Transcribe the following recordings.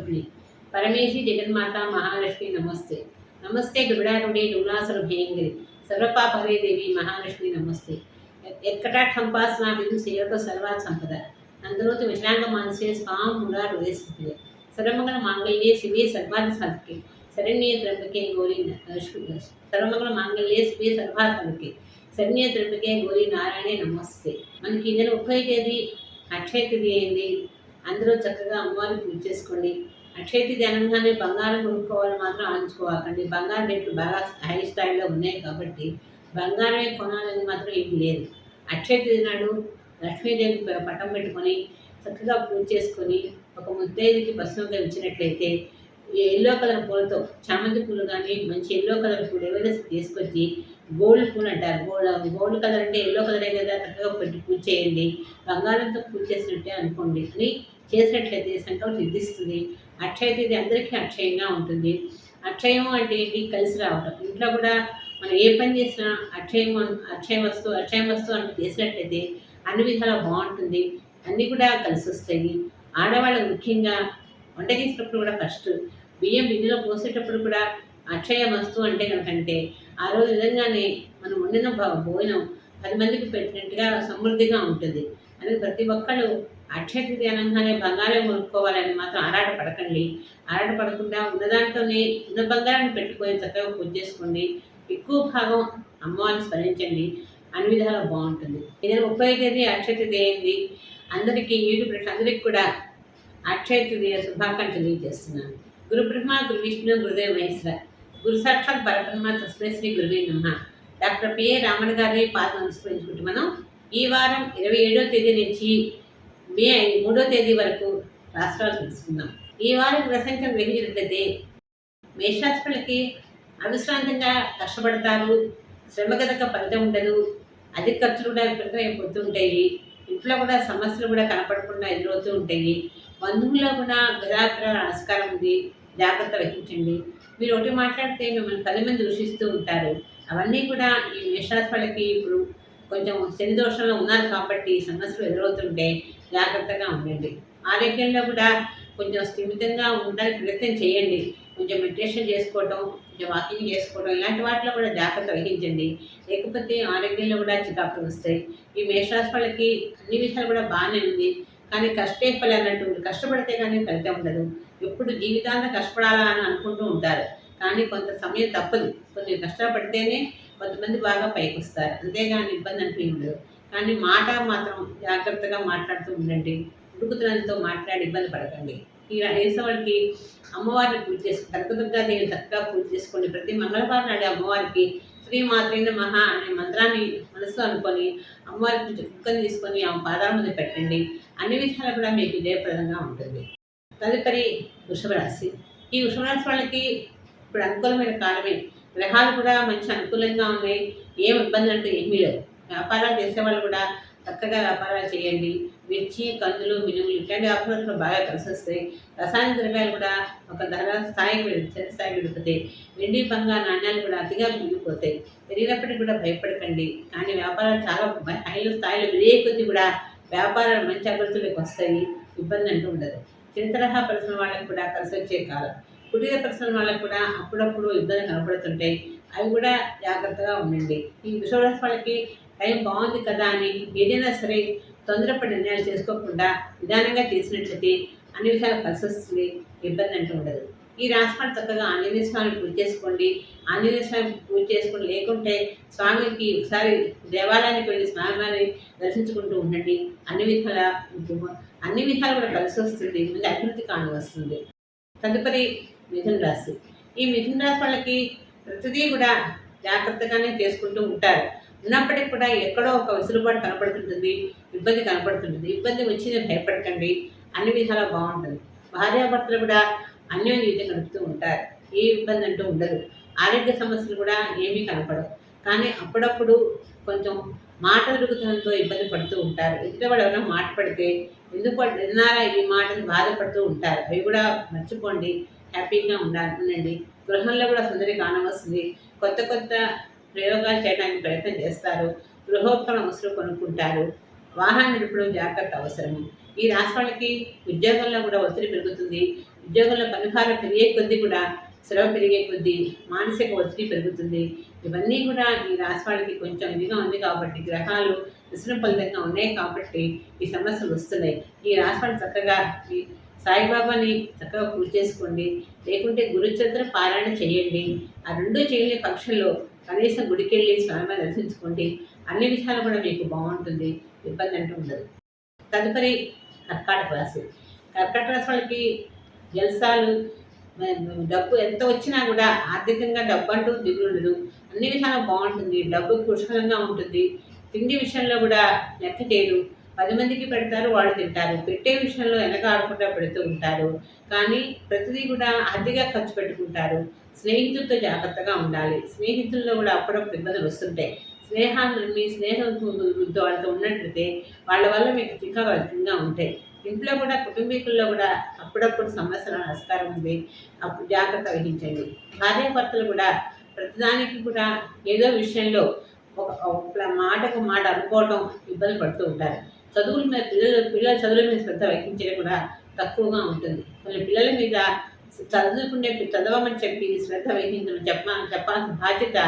స్వరూపిణి పరమేశి జగన్మాత మహాలక్ష్మి నమస్తే. నమస్తే దుర్డారుడే డూలాసుర భయంగిరి సర్వపాపరే దేవి మహాలక్ష్మి నమస్తే. ఎత్కటాక్షంపాసన బిందు సేవక సర్వా సంపద అందులోతు విశ్రాంగ మానసే స్వాం మురా హృదయస్థితిలే సర్వమంగళ మాంగళ్యే శివే సర్వార్థ సాధకే శరణ్య త్రంబకే గౌరీ సర్వమంగళ మాంగళ్యే శివే సర్వా సాధకే శరణ్య త్రంబకే గౌరీ నారాయణే నమస్తే. మనకి ఈ నెల ముప్పై తేదీ అక్షయ తేదీ అయింది. అందరూ చక్కగా అమ్మవారిని పూజ చేసుకోండి. అక్షయతి ధ్యానంగానే బంగారం కొనుక్కోవాలని మాత్రం ఆలోచించుకోవాలండి బంగారం రేట్లు బాగా హై స్థాయిలో ఉన్నాయి కాబట్టి బంగారమే కొనాలని మాత్రం ఏం లేదు. అక్షయతి దినాడు నాడు లక్ష్మీదేవి పట్టం పెట్టుకొని చక్కగా పూజ చేసుకొని ఒక ముత్తైదుకి భస్మంగా ఇచ్చినట్లయితే ఎల్లో కలర్ పూలతో చామంతి పూలు కానీ మంచి ఎల్లో కలర్ పూలు ఏవైనా తీసుకొచ్చి గోల్డ్ పూలు అంటారు. గోల్డ్ గోల్డ్ కలర్ అంటే ఎల్లో కలరే కదా చక్కగా పెట్టి పూజ చేయండి. బంగారంతో పూజ చేసినట్టే అనుకోండి. అని చేసినట్లయితే సంకల్పం సిద్ధిస్తుంది. అక్షయ ఇది అందరికీ అక్షయంగా ఉంటుంది. అక్షయం అంటే ఏంటి? కలిసి రావటం. ఇంట్లో కూడా మనం ఏ పని చేసినా అక్షయం అక్షయ వస్తువు అక్షయ వస్తువు అని చేసినట్లయితే అన్ని విధాలా బాగుంటుంది. అన్నీ కూడా కలిసి వస్తాయి. ఆడవాళ్ళకు ముఖ్యంగా వంట చేసినప్పుడు కూడా ఫస్ట్ బియ్యం బియ్యలో పోసేటప్పుడు కూడా అక్షయ వస్తువు అంటే కనుకంటే ఆ రోజు నిజంగానే మనం వండిన భ- భోజనం పది మందికి పెట్టినట్టుగా సమృద్ధిగా ఉంటుంది. అని ప్రతి ఒక్కళ్ళు అక్షయ తిథి అనగానే బంగారం కొనుక్కోవాలని మాత్రం ఆరాట పడకండి ఆరాట పడకుండా ఉన్న దాంట్లోనే ఉన్న బంగారాన్ని పెట్టుకొని చక్కగా పూజ చేసుకోండి. ఎక్కువ భాగం అమ్మవారిని స్మరించండి. అన్ని విధాలు బాగుంటుంది. ఏదైనా ముప్పై తేదీ అక్షయ తిథి అయింది. అందరికీ యూట్యూబ్ అందరికీ కూడా అక్షయ తృతీయ శుభాకాంక్షలు తెలియజేస్తున్నాను. గురు బ్రహ్మ గురు విష్ణు గురుదేవ మహేశ్వర. గురు సాక్షాత్ పరబ్రహ్మ తస్మై శ్రీ గురువే నమ్మ డాక్టర్ పిఏ రామణ గారి పాదం అనుస్మరించుకుంటూ మనం ఈ వారం ఇరవై ఏడో తేదీ నుంచి మే మూడో తేదీ వరకు రాష్ట్రాలు తెలుసుకుందాం. ఈ వారం గ్రహసంఖ్య గ్రహించినట్లయితే మేషరాశులకి అవిశ్రాంతంగా కష్టపడతారు శ్రమగతక ఫలితం ఉండదు అధిక ఖర్చులు కూడా విపరీతమైపోతూ ఉంటాయి ఇంట్లో కూడా సమస్యలు కూడా కనపడకుండా ఎదురవుతూ ఉంటాయి బంధువుల్లో కూడా గదాగ్ర ఆస్కారం ఉంది జాగ్రత్త వహించండి. మీరు ఒకటి మాట్లాడితే మిమ్మల్ని పది మంది దూషిస్తూ ఉంటారు. అవన్నీ కూడా ఈ మేషరాశి వాళ్ళకి ఇప్పుడు కొంచెం శని దోషంలో ఉన్నారు కాబట్టి సమస్యలు ఎదురవుతుంటే జాగ్రత్తగా ఉండండి. ఆరోగ్యంలో కూడా కొంచెం స్థిమితంగా ఉండడానికి ప్రయత్నం చేయండి. కొంచెం మెడిటేషన్ చేసుకోవటం కొంచెం వాకింగ్ చేసుకోవడం ఇలాంటి వాటిలో కూడా జాగ్రత్త వహించండి. లేకపోతే ఆరోగ్యంలో కూడా చికాకులు వస్తాయి. ఈ మేషరాశి వాళ్ళకి అన్ని విషయాలు కూడా బాగానే ఉంది. కానీ కష్టే ఫలం అన్నట్టు కష్టపడితే కానీ ఫలితం ఉండదు. ఎప్పుడు జీవితాంత కష్టపడాలా అని అనుకుంటూ ఉంటారు. కానీ కొంత సమయం తప్పదు. కొంచెం కష్టపడితేనే కొంతమంది బాగా పైకి వస్తారు అంతేగాని ఇబ్బంది అనిపించదు. కానీ మాట మాత్రం జాగ్రత్తగా మాట్లాడుతూ ఉండండి. ఉడుకుతున్నంతో మాట్లాడి ఇబ్బంది పడకండి. ఈ వేసవాడికి అమ్మవారిని పూజ చేసుకుని కనకదుర్గాదేవి చక్కగా పూజ చేసుకోండి. ప్రతి మంగళవారం నాడు అమ్మవారికి శ్రీ మాత్రైన మహా అనే మంత్రాన్ని మనసులో అనుకొని అమ్మవారికి కొంచెం కుక్కని తీసుకొని ఆమె పాదాల మీద పెట్టండి. అన్ని విధాలు కూడా మీకు జయప్రదంగా ఉంటుంది. తదుపరి వృషభ రాశి ఈ వృషభ రాశి వాళ్ళకి ఇప్పుడు అనుకూలమైన కాలమే. గ్రహాలు కూడా మంచి అనుకూలంగా ఉన్నాయి. ఏం ఇబ్బంది అంటూ ఏమీ లేవు. వ్యాపారాలు చేసేవాళ్ళు కూడా చక్కగా వ్యాపారాలు చేయండి. మిర్చి కందులు మినుములు ఇట్లాంటి వ్యాపారాలు బాగా కలిసి వస్తాయి. రసాయన ద్రవ్యాలు కూడా ఒక ధర స్థాయికి వెళుతాయి స్థాయికి వెళుతాయి వెండి బంగారు నాణ్యాలు కూడా అతిగా పెరిగిపోతాయి పెరిగినప్పటికీ కూడా భయపడకండి. కానీ వ్యాపారాలు చాలా హైలో స్థాయిలో పెరిగే కొద్దీ కూడా వ్యాపారాలు మంచి అభివృద్ధిలోకి వస్తాయి. ఇబ్బంది అంటూ ఉండదు. చిన్న తరహా పరిశ్రమ వాళ్ళకి కూడా కలిసి వచ్చే కాలం. కుటీర పరిశ్రమ వాళ్ళకి కూడా అప్పుడప్పుడు ఇబ్బంది కనపడుతుంటాయి అవి కూడా జాగ్రత్తగా ఉండండి. ఈ విశ్వరాశి వాళ్ళకి టైం బాగుంది కదా అని ఏదైనా సరే తొందరపడి నిర్ణయాలు చేసుకోకుండా నిదానంగా చేసినట్లయితే అన్ని విషయాలు కలిసి వస్తుంది ఇబ్బంది అంటూ ఉండదు. ఈ రాశిఫలం చక్కగా ఆంజనేయ స్వామిని పూజ చేసుకోండి. ఆంజనేయ స్వామిని పూజ చేసుకుని లేకుంటే స్వామికి ఒకసారి దేవాలయానికి వెళ్ళి స్వామివారిని దర్శించుకుంటూ ఉండండి. అన్ని విధాల అన్ని విధాలు కూడా కలిసి వస్తుంది. మంచి అభివృద్ధి కాను వస్తుంది. తదుపరి మిథున రాశి. ఈ మిథున రాశి వాళ్ళకి ప్రతిదీ కూడా జాగ్రత్తగానే చేసుకుంటూ ఉంటారు. ఉన్నప్పటికీ కూడా ఎక్కడో ఒక విసులుబాటు కనపడుతుంటుంది ఇబ్బంది కనపడుతుంటుంది ఇబ్బంది వచ్చింది భయపడకండి. అన్ని విధాలా బాగుంటుంది. భార్యాభర్తలు కూడా అన్యోన్యత జీవితం గడుపుతూ ఉంటారు. ఏ ఇబ్బంది అంటూ ఉండదు. ఆరోగ్య సమస్యలు కూడా ఏమీ కనపడవు. కానీ అప్పుడప్పుడు కొంచెం మాట దొరుకుతుందంతో ఇబ్బంది పడుతూ ఉంటారు. ఎదుటివాడు ఎవరైనా మాట పడితే ఎందుకు విన్నారా ఈ మాటలు బాధపడుతూ ఉంటారు. అవి కూడా మర్చిపోండి. హ్యాపీగా ఉండాలి ఉండండి. గృహంలో కూడా సుందరి కానవస్తుంది. కొత్త కొత్త ప్రయోగాలు చేయడానికి ప్రయత్నం చేస్తారు. గృహోపకరణ వస్తువులు కొనుక్కుంటారు. వాహనం నడుపుడు జాగ్రత్త అవసరం. ఈ రాష్ట్రాలకి ఉద్యోగంలో కూడా ఒత్తిడి పెరుగుతుంది. ఉద్యోగంలో పనిభారం పెరిగే కొద్దీ కూడా శ్రమ పెరిగే కొద్దీ మానసిక ఒత్తిడి పెరుగుతుంది. ఇవన్నీ కూడా ఈ రాశి వాళ్ళకి కొంచెం ఇదిగా ఉంది కాబట్టి గ్రహాలు విశ్రం ఫలితంగా ఉన్నాయి కాబట్టి ఈ సమస్యలు వస్తున్నాయి. ఈ రాశి వాళ్ళు చక్కగా సాయిబాబాని చక్కగా పూజ చేసుకోండి. లేకుంటే గురుచరిత్ర పారాయణ చేయండి. ఆ రెండు చేయని పక్షంలో కనీసం గుడికి వెళ్ళి స్వామి దర్శించుకోండి. అన్ని విషయాలు కూడా మీకు బాగుంటుంది. ఇబ్బంది అంటూ ఉండదు. తదుపరి కర్కాటక రాశి. కర్కాటక రాశి వాళ్ళకి జలసాలు డబ్బు ఎంత వచ్చినా కూడా ఆర్థికంగా డబ్బు అంటూ దిగులుండదు అన్ని విషయాలు బాగుంటుంది. డబ్బు పుష్కలంగా ఉంటుంది. తిండి విషయంలో కూడా లెక్క చేయరు. పది మందికి పెడతారు వాళ్ళు తింటారు. పెట్టే విషయంలో వెనక ఆడకుండా పెడుతూ ఉంటారు. కానీ ప్రతిదీ కూడా అతిగా ఖర్చు పెట్టుకుంటారు. స్నేహితులతో జాగ్రత్తగా ఉండాలి. స్నేహితుల్లో కూడా అప్పుడప్పుడు ఇబ్బందులు వస్తుంటాయి. స్నేహాన్ని మీ స్నేహం వాళ్ళతో ఉన్నట్లయితే వాళ్ళ వల్ల మీకు చిక్కగా ఉంటాయి. ఇంట్లో కూడా కుటుంబీకుల్లో కూడా అప్పుడప్పుడు సమస్యల ఆస్కారం ఉంది. అప్పుడు జాగ్రత్త వహించండి. భార్యాభర్తలు కూడా ప్రతిదానికి కూడా ఏదో విషయంలో ఒక ఒక మాటకు మాట అనుకోవడం ఇబ్బంది పడుతూ ఉంటారు. చదువుల మీద పిల్లలు పిల్లల చదువుల మీద శ్రద్ధ వహించడం కూడా తక్కువగా ఉంటుంది. కొన్ని పిల్లల మీద చదువుకునే చదవమని చెప్పి శ్రద్ధ వహించడం చెప్ప చెప్పాల్సిన బాధ్యత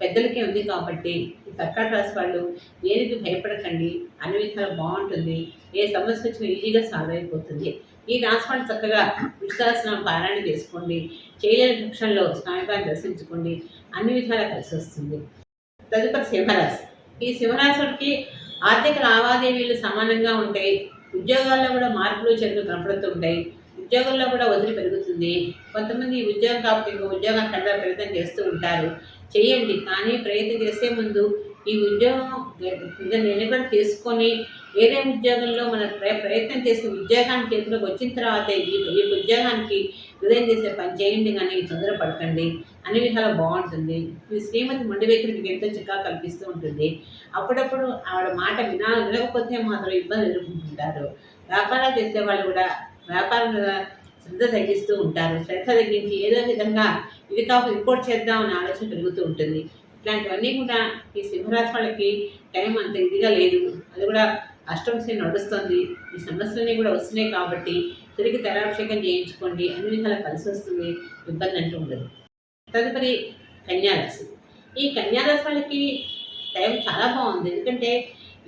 పెద్దలకే ఉంది కాబట్టి ఈ కర్కాట రాశి వాళ్ళు దేనికి భయపడకండి. అన్ని విధాలు బాగుంటుంది. ఏ సమస్య వచ్చినా ఈజీగా సాల్వ్ అయిపోతుంది. ఈ రాశి వాళ్ళు చక్కగా విశ్వాసనం పారాయణ చేసుకోండి. చేయలేని పక్షంలో స్నాయకాన్ని దర్శించుకోండి. అన్ని విధాలా కలిసి వస్తుంది. తదుపరి సింహరాశి. ఈ సింహరాశులకి ఆర్థిక లావాదేవీలు సమానంగా ఉంటాయి. ఉద్యోగాల్లో కూడా మార్పులు చెరుకు కనపడుతుంటాయి ఉద్యోగంలో కూడా వదిలి పెరుగుతుంది. కొంతమంది ఉద్యోగం కాబట్టి ఇంకో ఉద్యోగం కంటే ప్రయత్నం చేస్తూ ఉంటారు. చేయండి. కానీ ప్రయత్నం చేసే ముందు ఈ ఉద్యోగం నిలబడి తీసుకొని వేరే ఉద్యోగంలో మనం ప్రయత్నం చేసిన ఉద్యోగానికి చేతిలోకి వచ్చిన తర్వాత ఈ ఈ ఉద్యోగానికి హృదయం చేసే పని చేయండి కానీ తొందరపడకండి అన్ని విధాలు బాగుంటుంది. మీ శ్రీమతి మొండి వైఖరి మీకు ఎంతో చిక్కా కల్పిస్తూ ఉంటుంది. అప్పుడప్పుడు ఆవిడ మాట వినా వినకపోతే మాత్రం ఇబ్బంది ఎదుర్కొంటుంటారు. వ్యాపారాలు చేసే వాళ్ళు కూడా వ్యాపారం శ్రద్ధ తగ్గిస్తూ ఉంటారు. శ్రద్ధ తగ్గించి ఏదో విధంగా ఇది కాకపోతే ఇంకోటి అనే ఆలోచన పెరుగుతూ ఉంటుంది. ఇట్లాంటివన్నీ కూడా ఈ సింహరాశి వాళ్ళకి టైం అంత ఇదిగా లేదు. అది కూడా అష్టమశి నడుస్తుంది. ఈ సమస్యలన్నీ కూడా వస్తున్నాయి కాబట్టి తిరిగి తెరాభిషేకం చేయించుకోండి. అన్ని విధాలు కలిసి వస్తుంది. ఇబ్బంది అంటూ ఉండదు. తదుపరి కన్యారాశి. ఈ కన్యారాశి వాళ్ళకి టైం చాలా బాగుంది. ఎందుకంటే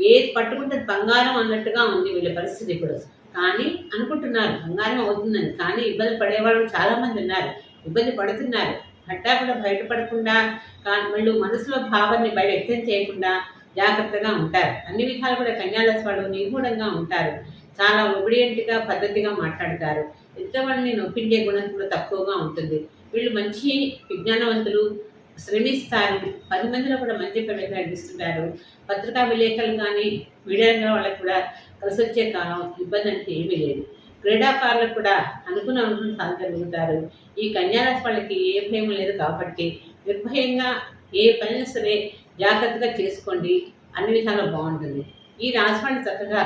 ఏది పట్టుకుంటే బంగారం అన్నట్టుగా ఉంది వీళ్ళ పరిస్థితి ఇప్పుడు. కానీ అనుకుంటున్నారు బంగారం అవుతుందని. కానీ ఇబ్బంది పడేవాళ్ళు చాలామంది ఉన్నారు. ఇబ్బంది పడుతున్నారు. పట్టా కూడా బయటపడకుండా వాళ్ళు మనసులో భావాన్ని బయట వ్యక్తం చేయకుండా జాగ్రత్తగా ఉంటారు. అన్ని విధాలు కూడా కన్యాదాస్ వాళ్ళు నిగూఢంగా ఉంటారు. చాలా ఒబిడియంట్గా పద్ధతిగా మాట్లాడతారు. వాళ్ళని నొప్పించే గుణం కూడా తక్కువగా ఉంటుంది. వీళ్ళు మంచి విజ్ఞానవంతులు శ్రమిస్తారు. పది మందిలో కూడా మంచి పేరు నడిపిస్తుంటారు పత్రికా విలేకరులు కానీ మీడియా వాళ్ళకి కూడా కలిసి వచ్చే కాలం ఇబ్బంది అంటే ఏమీ లేదు. క్రీడాకారులకు కూడా అనుకున్న అనుకున్న సాగలుగుతారు ఈ కన్యారాశి వాళ్ళకి ఏ భయం లేదు కాబట్టి నిర్భయంగా ఏ పని సరే జాగ్రత్తగా చేసుకోండి. అన్ని విధాలు బాగుంటుంది. ఈ రాశి చక్కగా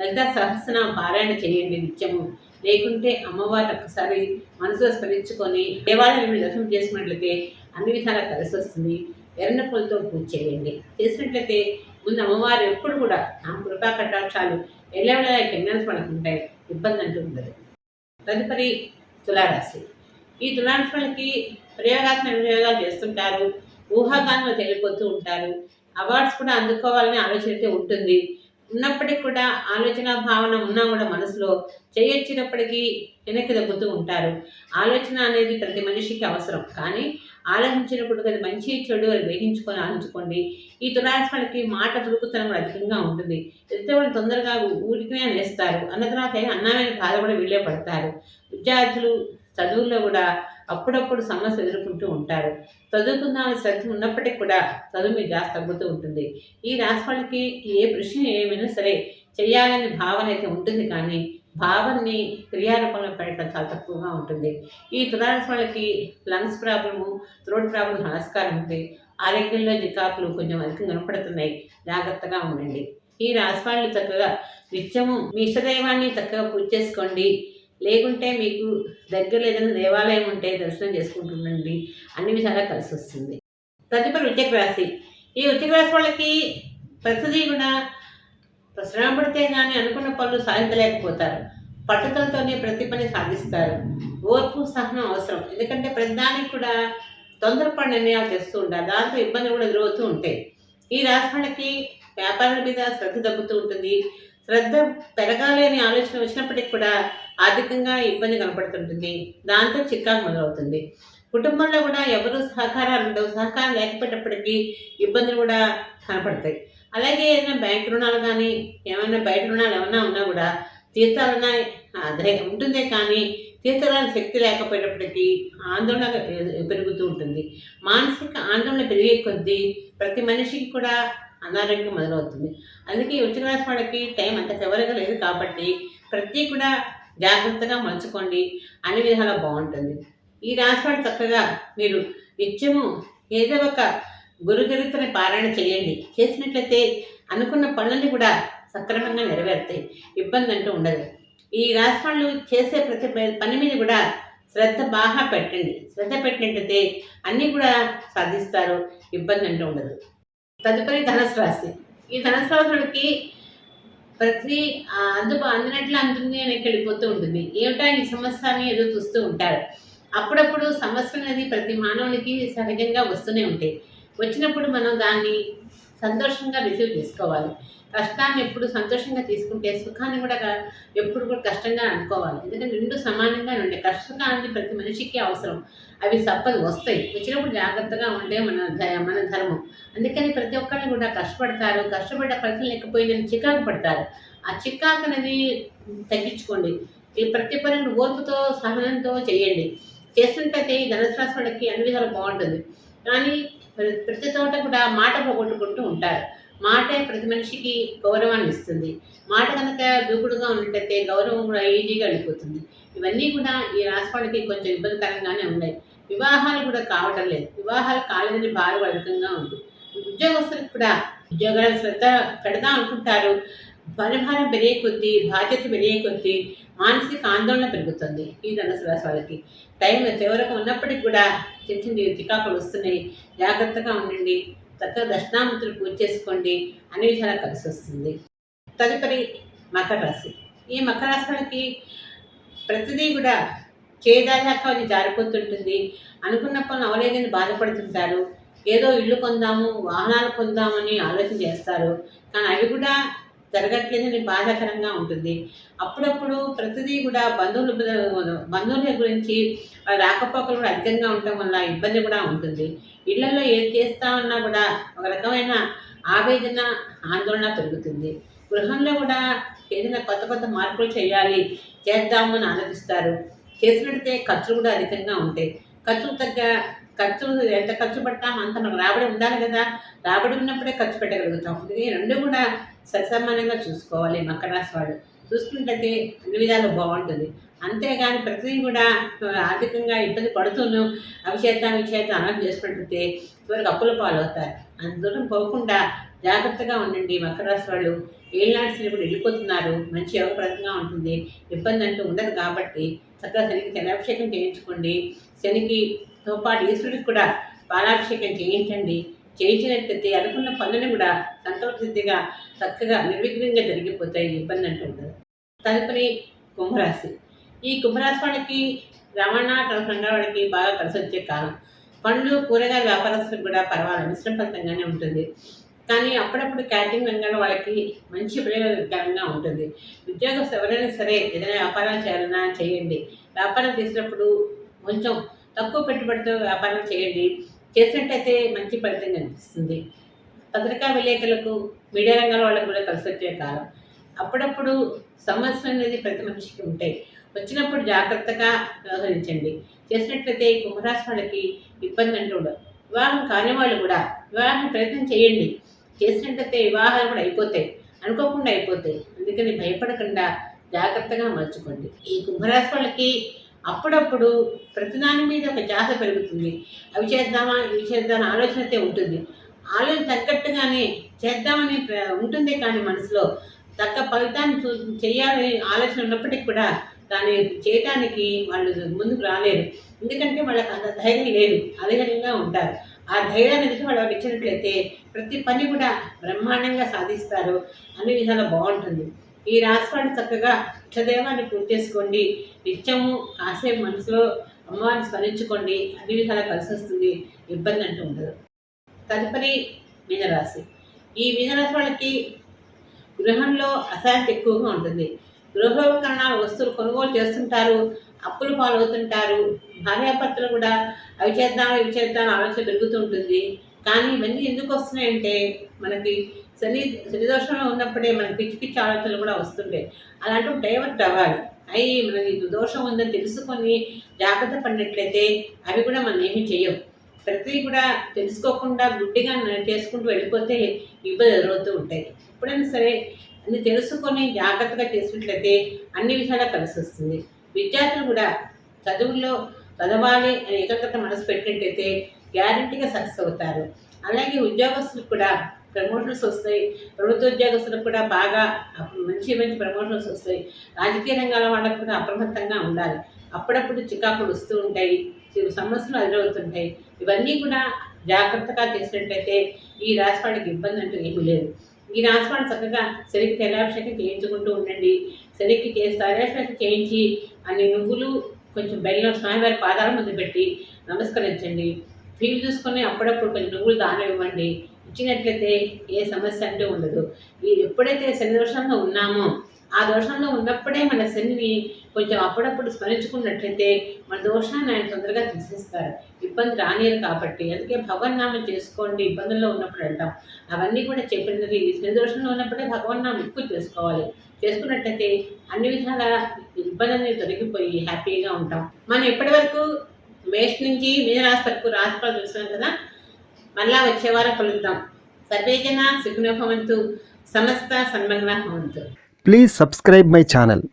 లలిత సహస్ర పారాయణ చేయండి నిత్యము. లేకుంటే అమ్మవారిని ఒకసారి మనసులో స్మరించుకొని దేవాలయం దర్శనం చేసుకున్నట్లయితే అన్ని విధాలా కలిసి వస్తుంది. ఎర్రన పూలతో పూజ చేయండి. చేసినట్లయితే ముందు అమ్మవారు ఎప్పుడు కూడా ఆమె కృపా కటాక్షాలు ఎల్లవేళ కెమెరాస్ మనకు ఉంటాయి ఇబ్బంది అంటూ ఉండదు. తదుపరి తులారాశి. ఈ తులారాశి వాళ్ళకి ప్రయోగాత్మక ప్రయోగాలు చేస్తుంటారు. ఊహాగానంలో తెలిపోతూ ఉంటారు. అవార్డ్స్ కూడా అందుకోవాలని ఆలోచన అయితే ఉంటుంది. ఉన్నప్పటికీ కూడా ఆలోచన భావన ఉన్నా కూడా మనసులో చేయొచ్చినప్పటికీ వెనక్కి తగ్గుతూ ఉంటారు. ఆలోచన అనేది ప్రతి మనిషికి అవసరం. కానీ ఆలోచించినప్పుడు అది మంచి చెడు అని గ్రహించుకొని ఆలోచించుకోండి. ఈ తులారాశి మాట దురుకుతనం కూడా అధికంగా ఉంటుంది. ఎదుటి తొందరగా ఊరికినే అనేస్తారు. అన్న తర్వాత అన్నమైన బాధ కూడా వీళ్ళే పడతారు. విద్యార్థులు చదువుల్లో కూడా అప్పుడప్పుడు సమస్య ఎదుర్కొంటూ ఉంటారు. చదువుకుందామని శ్రద్ధ ఉన్నప్పటికీ కూడా చదువు మీద తగ్గుతూ ఉంటుంది. ఈ రాశి వాళ్ళకి ఏ ప్రశ్న ఏమైనా సరే చేయాలనే భావన అయితే ఉంటుంది కానీ భావాన్ని క్రియారూపంలో పెట్టడం చాలా తక్కువగా ఉంటుంది. ఈ తులారాశి వాళ్ళకి లంగ్స్ ప్రాబ్లము థ్రోట్ ప్రాబ్లం ఆస్కారం ఉంది ఆరోగ్యంలో జికాకులు కొంచెం అధికంగా కనపడుతున్నాయి. జాగ్రత్తగా ఉండండి. ఈ రాశి చక్కగా నిత్యము మీ ఇష్టదైవాన్ని చక్కగా పూజ చేసుకోండి. లేకుంటే మీకు దగ్గర ఏదైనా దేవాలయం ఉంటే దర్శనం చేసుకుంటుండండి. అన్ని విధాలా కలిసి వస్తుంది తదుపరి వృత్తిక రాశి. ఈ వృత్తిక రాశి వాళ్ళకి ప్రతిదీ కూడా శ్రమ పడితే కానీ అనుకున్న పనులు సాధించలేకపోతారు. పట్టుదలతోనే ప్రతి పని సాధిస్తారు. ఓర్పు సహనం అవసరం. ఎందుకంటే ప్రతిదానికి కూడా తొందరపడి నిర్ణయాలు చేస్తూ ఉంటారు దాంతో ఇబ్బందులు కూడా ఎదురవుతూ ఉంటాయి. ఈ రాశి వ్యాపారాల మీద శ్రద్ధ తగ్గుతూ ఉంటుంది. శ్రద్ధ పెరగాలి అనే ఆలోచన వచ్చినప్పటికి కూడా ఆర్థికంగా ఇబ్బంది కనపడుతుంటుంది. దాంతో చిక్కాకు మొదలవుతుంది. కుటుంబంలో కూడా ఎవరు సహకారాలు ఉండవు. సహకారం లేకపోయేటప్పటికీ ఇబ్బందులు కూడా కనపడతాయి. అలాగే ఏదైనా బ్యాంక్ రుణాలు కానీ ఏమైనా బయట రుణాలు ఏమైనా ఉన్నా కూడా తీర్చాలన్నా ధైర్యం ఉంటుందే కానీ తీర్చడానికి శక్తి లేకపోయేటప్పటికీ ఆందోళన పెరుగుతూ ఉంటుంది. మానసిక ఆందోళన పెరిగే కొద్దీ ప్రతి మనిషికి కూడా అనారోగ్యం మొదలవుతుంది. అందుకే వృత్తిక వృశ్చిక రాశి వాళ్ళకి టైం అంత చివరిగా లేదు కాబట్టి ప్రతి కూడా జాగ్రత్తగా మలుచుకోండి. అన్ని విధాలా బాగుంటుంది. ఈ రాశివాడు చక్కగా మీరు నిత్యము ఏదో ఒక గురుచరిత్రని పారాయణ చేయండి. చేసినట్లయితే అనుకున్న పనులన్నీ కూడా సక్రమంగా నెరవేరుతాయి. ఇబ్బంది అంటూ ఉండదు. ఈ రాష్ట్రాలు చేసే ప్రతి పని మీద కూడా శ్రద్ధ బాగా పెట్టండి. శ్రద్ధ పెట్టినట్లయితే అన్నీ కూడా సాధిస్తారు. ఇబ్బంది అంటూ ఉండదు. తదుపరి ధనుసు రాశి. ఈ ధనుసు రాశులకి ప్రతి ఆ, అందుబా అందినట్లు అందుతుంది అని వెళ్ళిపోతూ ఉంటుంది. ఏమిటా ఈ సమస్య అని ఎదురు చూస్తూ ఉంటారు. అప్పుడప్పుడు సమస్య అనేది ప్రతి మానవునికి సహజంగా వస్తూనే ఉంటాయి. వచ్చినప్పుడు మనం దాన్ని సంతోషంగా రిసీవ్ చేసుకోవాలి. కష్టాన్ని ఎప్పుడు సంతోషంగా తీసుకుంటే సుఖాన్ని కూడా ఎప్పుడు కూడా కష్టంగా అనుకోవాలి. ఎందుకంటే రెండు సమానంగా ఉండే కష్టంగా అనేది ప్రతి మనిషికి అవసరం. అవి తప్పదు వస్తాయి. వచ్చినప్పుడు జాగ్రత్తగా ఉండే మన మన ధర్మం. అందుకని ప్రతి ఒక్కరిని కూడా కష్టపడతారు. కష్టపడ్డ ఫలితం లేకపోయిందని చికాకు పడతారు. ఆ చికాకు అనేది తగ్గించుకోండి. ఈ ప్రతి పనిని ఓర్పుతో సహనంతో చేయండి. చేస్తుంటే ఈ ధనుసు రాశి వాళ్ళకి అన్ని విధాలు బాగుంటుంది. కానీ ప్రతి తోట కూడా మాట పోగొట్టుకుంటూ ఉంటారు. మాటే ప్రతి మనిషికి గౌరవాన్ని ఇస్తుంది. మాట కనుక దూకుడుగా ఉన్నట్టయితే గౌరవం కూడా ఈజీగా వెళ్ళిపోతుంది. ఇవన్నీ కూడా ఈ రాశి కొంచెం ఇబ్బందికరంగానే ఉన్నాయి. వివాహాలు కూడా కావటం లేదు. వివాహాలు కాలేదని బాధ అధికంగా ఉంది. ఉద్యోగస్తులకు కూడా ఉద్యోగాలు శ్రద్ధ పెడదాం అనుకుంటారు. పరిభారం పెరిగే కొద్దీ బాధ్యత పెరిగే కొద్దీ మానసిక ఆందోళన పెరుగుతుంది. ఈ ధనుసు రాశి వాళ్ళకి టైం చివరకు ఉన్నప్పటికి కూడా చిన్న చిన్న చికాకులు వస్తున్నాయి. జాగ్రత్తగా ఉండండి. చక్కగా దక్షిణామూర్తులు పూజ చేసుకోండి. అన్ని విధాలా కలిసి వస్తుంది. తదుపరి మకర రాశి. ఈ మకర రాశి వాళ్ళకి ప్రతిదీ కూడా చేదాదాకా అది జారిపోతుంటుంది. అనుకున్న పనులు అవలేదని బాధపడుతుంటారు. ఏదో ఇల్లు కొందాము వాహనాలు కొందామని ఆలోచన చేస్తారు. కానీ అవి కూడా జరగట్లేదని బాధాకరంగా ఉంటుంది. అప్పుడప్పుడు ప్రతిదీ కూడా బంధువులు బంధువుల గురించి రాకపోకలు కూడా అధికంగా ఉండటం వల్ల ఇబ్బంది కూడా ఉంటుంది. ఇళ్ళలో ఏది చేస్తా ఉన్నా కూడా ఒక రకమైన ఆవేదన ఆందోళన పెరుగుతుంది. గృహంలో కూడా ఏదైనా కొత్త కొత్త మార్పులు చేయాలి చేద్దామని ఆలోచిస్తారు. చేసినట్టే ఖర్చులు కూడా అధికంగా ఉంటాయి. ఖర్చులు తగ్గ ఖర్చు ఎంత ఖర్చు పడతాం అంత మనకు రాబడి ఉండాలి కదా. రాబడి ఉన్నప్పుడే ఖర్చు పెట్టగలుగుతాం. ఇది రెండు కూడా సరిసమానంగా చూసుకోవాలి మకర రాశి వాళ్ళు. చూసుకుంటే అన్ని విధాలు బాగుంటుంది. అంతేగాని ప్రతిదీ కూడా ఆర్థికంగా ఇబ్బంది పడుతూను అవి విచేత ఇవి చేద్దాం చేసుకుంటుంటే చివరికి అప్పుల పాలు అందులో అంత దూరం పోకుండా జాగ్రత్తగా ఉండండి. మకర రాశి వాళ్ళు ఏళ్ళనాటి శని కూడా వెళ్ళిపోతున్నారు. మంచి యోగప్రదంగా ఉంటుంది. ఇబ్బంది అంటూ ఉండదు కాబట్టి చక్కగా శనికి శనాభిషేకం చేయించుకోండి. శనికి తో పాటు ఈశ్వరుడికి కూడా బాలాభిషేకం చేయించండి. చేయించినట్లయితే అనుకున్న పనులను కూడా సంకల్ప సిద్ధిగా చక్కగా నిర్విఘ్నంగా జరిగిపోతాయి. ఇబ్బంది అంటూ ఉండదు. తదుపరి కుంభరాశి. ఈ కుంభరాశి వాళ్ళకి రవాణా రంగాల వాళ్ళకి బాగా కలిసి వచ్చే కాలం. పండ్లు కూరగాయల వ్యాపారస్తులకు కూడా పర్వాలేదు. మిశ్రమ ఫలితంగానే ఉంటుంది. కానీ అప్పుడప్పుడు క్యాటరింగ్ రంగంలో వాళ్ళకి మంచి ప్రయోజనకరంగా ఉంటుంది. ఉద్యోగం ఎవరైనా సరే ఏదైనా వ్యాపారం చేయాలన్నా చేయండి. వ్యాపారం చేసినప్పుడు కొంచెం తక్కువ పెట్టుబడితో వ్యాపారం చేయండి. చేసినట్టయితే మంచి ఫలితం కనిపిస్తుంది. పత్రికా విలేకరులకు మీడియా రంగాల వాళ్ళకు కూడా కలిసి వచ్చే కాలం. అప్పుడప్పుడు సమస్యలు అనేది ప్రతి మనిషికి ఉంటాయి. వచ్చినప్పుడు జాగ్రత్తగా వ్యవహరించండి. చేసినట్లయితే కుంభరాశి వాళ్ళకి ఇబ్బంది అంటూ ఉండదు. వివాహం కాని వాళ్ళు కూడా వివాహం ప్రయత్నం చేయండి. చేసినట్టయితే వివాహాలు కూడా అయిపోతాయి. అనుకోకుండా అయిపోతాయి. అందుకని భయపడకుండా జాగ్రత్తగా మలుచుకోండి. ఈ కుంభరాశి వాళ్ళకి అప్పుడప్పుడు ప్రతిదాని మీద ఒక జాస పెరుగుతుంది. అవి చేద్దామా ఇవి చేద్దామా ఆలోచన అయితే ఉంటుంది. ఆలోచన తగ్గట్టుగానే చేద్దామని ఉంటుంది కానీ మనసులో తగ్గ ఫలితాన్ని చూ చేయాలని ఆలోచన ఉన్నప్పటికీ కూడా దాన్ని చేయటానికి వాళ్ళు ముందుకు రాలేరు. ఎందుకంటే వాళ్ళకి అంత ధైర్యం లేదు. అధైర్యంగా ఉంటారు. ఆ ధైర్యాన్ని ఎదుటి వాళ్ళకి ఇచ్చినట్లయితే ప్రతి పని కూడా బ్రహ్మాండంగా సాధిస్తారు. అన్ని విధాలు బాగుంటుంది. ఈ రాశివాడు చక్కగా ఇష్టదేవాన్ని పూజ చేసుకోండి. నిత్యము కాసేపు మనసులో అమ్మవారిని స్మరించుకోండి. అన్ని విధాలా కలిసి వస్తుంది. ఇబ్బంది అంటూ ఉండదు. తదుపరి మీనరాశి. ఈ మీనరాశి వాళ్ళకి గృహంలో అశాంతి ఎక్కువగా ఉంటుంది. గృహోపకరణాల వస్తువులు కొనుగోలు చేస్తుంటారు. అప్పులు పాలవుతుంటారు. భార్యాభర్తలు కూడా అవి చేద్దాం ఇవి చేద్దాం ఆలోచన పెరుగుతూ ఉంటుంది కానీ ఇవన్నీ ఎందుకు వస్తున్నాయంటే మనకి శని శనిదోషంలో ఉన్నప్పుడే మనకి పిచ్చి పిచ్చి ఆలోచనలు కూడా వస్తుంటాయి. అలాంటి డైవర్ట్ అవ్వాలి అవి మనకి దోషం ఉందని తెలుసుకొని జాగ్రత్త పడినట్లయితే అవి కూడా మనం ఏమీ చేయవు ప్రతిదీ కూడా తెలుసుకోకుండా గుడ్డిగా చేసుకుంటూ వెళ్ళిపోతే ఇబ్బంది ఎదురవుతూ ఉంటాయి. ఎప్పుడైనా సరే అన్ని తెలుసుకొని జాగ్రత్తగా చేసినట్లయితే అన్ని విషయాలు కలిసి వస్తుంది. విద్యార్థులు కూడా చదువుల్లో చదవాలి అని ఏకాగ్రత మనసు పెట్టినట్టయితే గ్యారంటీగా సక్సెస్ అవుతారు. అలాగే ఉద్యోగస్తులకు కూడా ప్రమోషన్స్ వస్తాయి. ప్రభుత్వ ఉద్యోగస్తులకు కూడా బాగా మంచి మంచి ప్రమోషన్స్ వస్తాయి. రాజకీయ రంగాల వాళ్ళకు కూడా అప్రమత్తంగా ఉండాలి. అప్పుడప్పుడు చికాకులు వస్తూ ఉంటాయి. సమస్యలు ఎదురవుతుంటాయి. ఇవన్నీ కూడా జాగ్రత్తగా చేసినట్టయితే ఈ రాశి వాళ్ళకి ఇబ్బంది అంటూ ఏమీ లేదు. ఈ రాశి వాళ్ళు చక్కగా శనికి తైలాభిషేకం చేయించుకుంటూ ఉండండి. శనికి చేసి తైలాభిషేకం చేయించి అన్ని నువ్వులు కొంచెం బెల్లం స్వామివారి పాదాల ముందు పెట్టి నమస్కరించండి. ఫీల్ చూసుకొని అప్పుడప్పుడు కొంచెం నువ్వులు దానం ఇవ్వండి. ఇచ్చినట్లయితే ఏ సమస్య అంటే ఉండదు. ఈ ఎప్పుడైతే శని దోషంలో ఉన్నామో ఆ దోషంలో ఉన్నప్పుడే మన శనిని కొంచెం అప్పుడప్పుడు స్మరించుకున్నట్లయితే మన దోషాన్ని ఆయన తొందరగా తీసేస్తారు. ఇబ్బంది రానియరు కాబట్టి. అందుకే భగవన్నామం చేసుకోండి. ఇబ్బందుల్లో ఉన్నప్పుడు అంటాం. అవన్నీ కూడా చెప్పినది శని దోషంలో ఉన్నప్పుడే భగవన్నామం ఎక్కువ చేసుకోవాలి. చేసుకున్నట్టయితే అన్ని విధాల ఇబ్బందులు తొలగిపోయి హ్యాపీగా ఉంటాం. మనం ఇప్పటి వరకు మేష్ నుంచి మీనరాశి వరకు రాశిఫలాలు చూస్తున్నాం కదా మళ్ళా వచ్చే వారం కలుద్దాం. సర్వేజన సుఖనోభవంతు సమస్త సన్మగ్న భవంతు. Please subscribe my channel